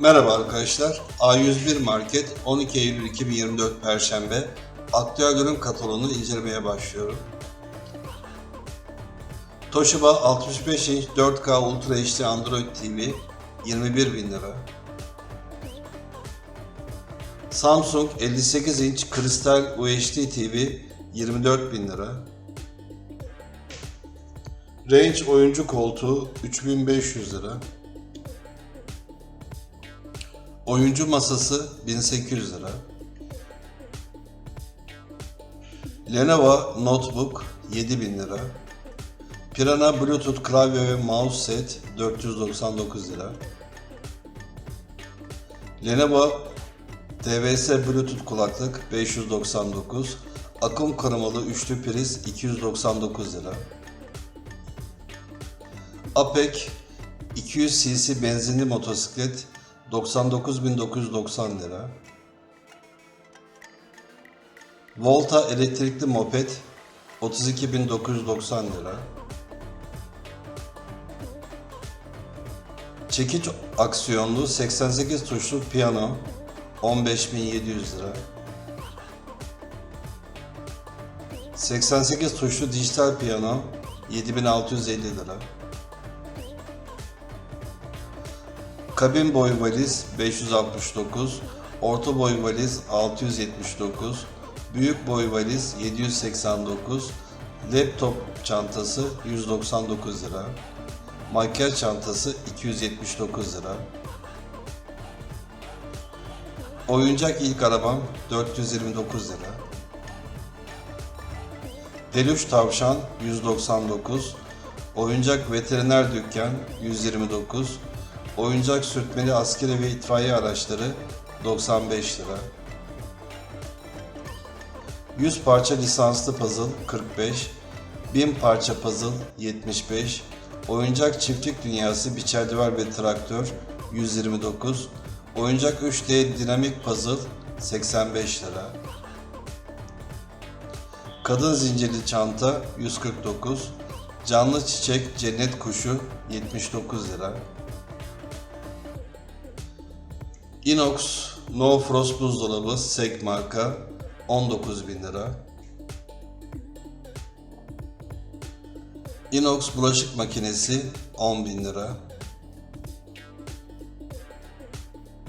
Merhaba arkadaşlar. A101 Market 12 Eylül 2024 Perşembe aktüel ürün kataloğunu incelemeye başlıyorum. Toshiba 65 inç 4K Ultra HD Android TV 21 bin lira. Samsung 58 inç kristal UHD TV 24 bin lira. Range oyuncu koltuğu 3500 lira. Oyuncu masası 1800 lira. Lenovo Notebook 7000 lira. Pirana Bluetooth klavye ve mouse set 499 lira. Lenovo DVS Bluetooth kulaklık 599. Akım korumalı üçlü priz 299 lira. Apek 200 cc benzinli motosiklet 99.990 lira. Volta elektrikli moped 32.990 lira. Çekiç aksiyonlu 88 tuşlu piyano 15.700 lira. 88 tuşlu dijital piyano 7650 lira. Kabin boy valiz 569, orta boy valiz 679, büyük boy valiz 789, laptop çantası 199 lira, makyaj çantası 279 lira, oyuncak ilk arabam 429 lira, Deluş tavşan 199, oyuncak veteriner dükkan 129, oyuncak sürtmeli askeri ve itfaiye araçları 95 lira. 100 parça lisanslı puzzle 45, 1000 parça puzzle 75, oyuncak çiftlik dünyası biçerdivar ve traktör 129, oyuncak 3D dinamik puzzle 85 lira. Kadın zincirli çanta 149, canlı çiçek cennet kuşu 79 lira. Inox No Frost buzdolabı Sek marka 19 bin lira. Inox bulaşık makinesi 10 bin lira.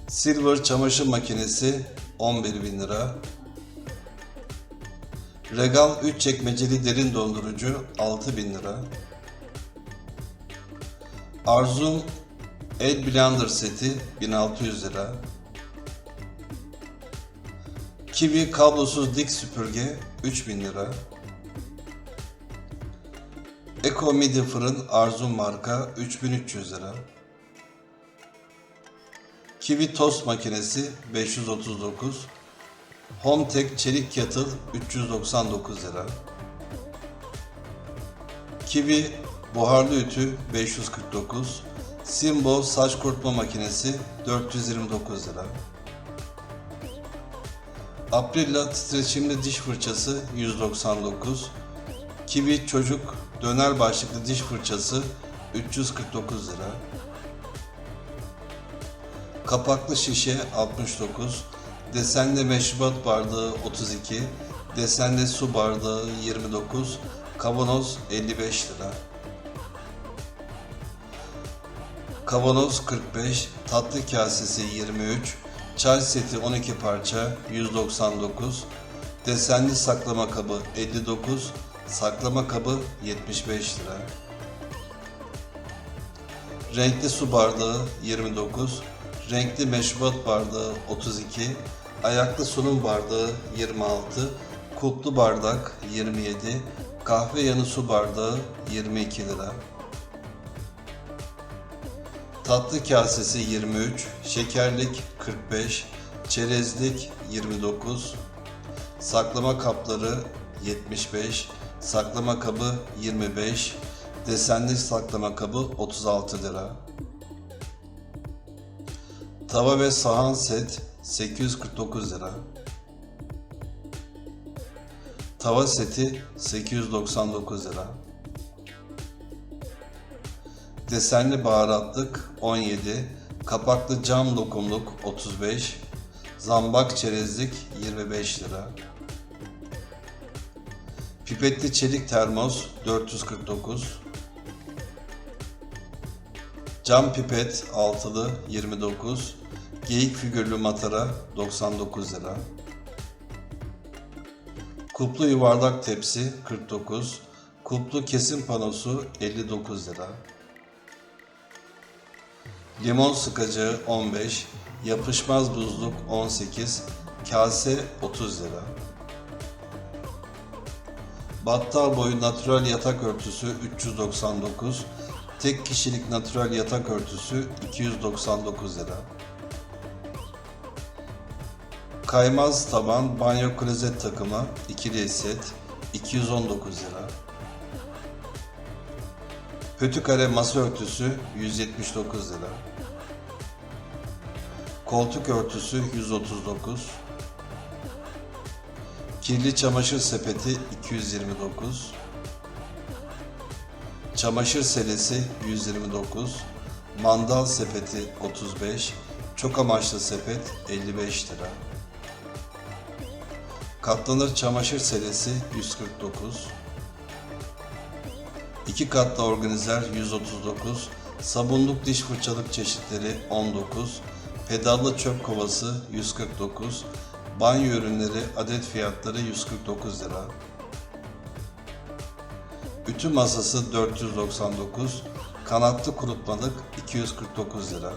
Silver çamaşır makinesi 11 bin lira. Regal 3 çekmeceli derin dondurucu 6 bin lira. Arzum El Blender seti 1600 lira. Kiwi kablosuz dik süpürge 3000 lira. Eco Midi fırın Arzum marka 3300 lira. Kiwi tost makinesi 539. Hometek çelik kettle 399 lira. Kiwi buharlı ütü 549. Simbo saç kurutma makinesi 429 lira. Aprilla titreşimli diş fırçası 199. Kiwi çocuk döner başlıklı diş fırçası 349 lira. Kapaklı şişe 69. Desenli meşrubat bardağı 32. Desenli su bardağı 29. Kavanoz 55 lira. Kavanoz 45, tatlı kasesi 23, çay seti 12 parça 199, desenli saklama kabı 59, saklama kabı 75 lira. Renkli su bardağı 29, renkli meşrubat bardağı 32, ayaklı sunum bardağı 26, kulplu bardak 27, kahve yanı su bardağı 22 lira. Tatlı kasesi 23, şekerlik 45, çerezlik 29, saklama kapları 75, saklama kabı 25, desenli saklama kabı 36 lira. Tava ve sahan set 849 lira. Tava seti 899 lira. Desenli baharatlık 17, Kapaklı cam lokumluk 35. Zambak çerezlik 25 lira. Pipetli çelik termos 449. Cam pipet altılı 29. Geyik figürlü matara 99 lira. Kuplu yuvarlak tepsi 49. Kuplu kesim panosu 59 lira. Limon sıkacağı 15. Yapışmaz buzluk 18. Kase 30 lira. Battal boyu natural yatak örtüsü 399. Tek kişilik natural yatak örtüsü 299 lira. Kaymaz taban banyo klozet takımı ikili set 219 lira. Pötükare masa örtüsü 179 lira. Koltuk örtüsü 139. Kirli çamaşır sepeti 229. Çamaşır selesi 129. Mandal sepeti 35. Çok amaçlı sepet 55 lira. Katlanır çamaşır selesi 149. İki katlı organizer 139, sabunluk diş fırçalık çeşitleri 19, pedallı çöp kovası 149, banyo ürünleri adet fiyatları 149 lira. Ütü masası 499, kanatlı kurutmalık 249 lira.